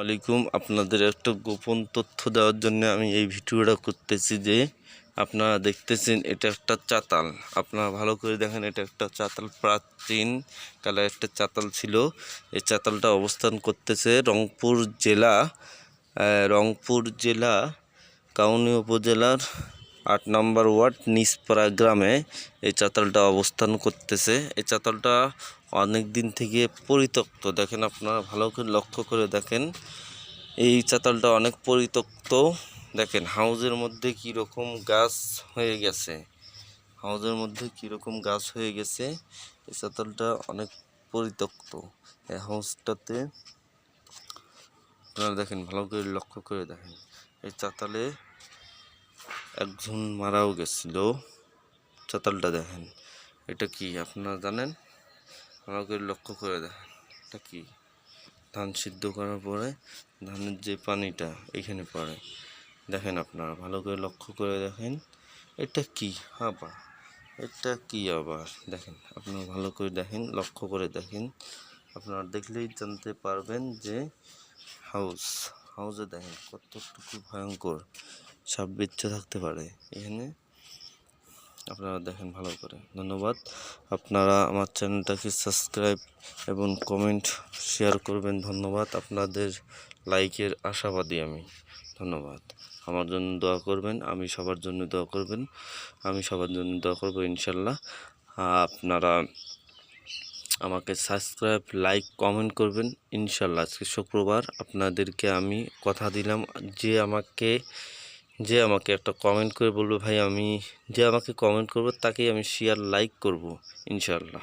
আলাইকুম আপনাদের একটা গোপন তথ্য দেওয়ার জন্য আমি এই ভিডিওটা করতেছি যে, আপনারা দেখতেছেন এটা একটা চাতাল। আপনারা ভালো করে দেখেন, এটা একটা চাতাল প্রাচীন কালার একটা চাতাল ছিল। এই চাতালটা অবস্থান করতেছে রংপুর জেলা রংপুর জেলা, কাউনি উপজেলার আট নম্বর ওয়ার্ড নিসপাড়া গ্রামে এই চাতালটা অবস্থান করতেছে। এই চাতালটা অনেক দিন থেকে পরিত্যক্ত। দেখেন আপনারা ভালো করে লক্ষ্য করে দেখেন। এই চাতালটা অনেক পরিত্যক্ত। দেখেন, হাউজের মধ্যে কি রকম গাছ হয়ে গেছে। হাউজের মধ্যে কি রকম গাছ হয়ে গেছে। এই চাতালটা অনেক পরিত্যক্ত। এই হাউসটাতে আপনারা দেখেন, ভালো করে লক্ষ্য করে দেখেন। এই চাতালে একজন মারাও গেছিল। চাতালটা দেখেন, এটা কি আপনারা জানেন? করে লক্ষ্য করে দেখেন, এটা কি? ধান সিদ্ধ করার পরে ধানের যে পানিটা এখানে পড়ে, দেখেন আপনারা, ভালো করে লক্ষ্য করে দেখেন, এটা কি আবার? এটা কি আবার? দেখেন, আপনারা ভালো করে দেখেন, লক্ষ্য করে দেখেন, আপনারা দেখলেই জানতে পারবেন যে হাউস, হাউসে দেখেন কতটুকু ভয়ঙ্কর। বিচ্ছা থাকতে পারে। এখানে আপনারা দেখেন ভালো করে। ধন্যবাদ। আপনারা আমার চ্যানেলটাকে সাবস্ক্রাইব এবং কমেন্ট শেয়ার করবেন। ধন্যবাদ। আপনাদের লাইকের আশাবাদী আমি। ধন্যবাদ। আমার জন্য দোয়া করবেন। আমি সবার জন্য দোয়া করবেন। আমি সবার জন্য দোয়া করব ইনশাল্লাহ। আপনারা আমাকে সাবস্ক্রাইব, লাইক, কমেন্ট করবেন ইনশাল্লাহ। আজকে শুক্রবার আপনাদেরকে আমি কথা দিলাম যে আমাকে যে আমাকে একটা কমেন্ট করে বলবে, ভাই, আমি যে আমাকে কমেন্ট করবে, তাকেই আমি শেয়ার লাইক করব ইনশাল্লাহ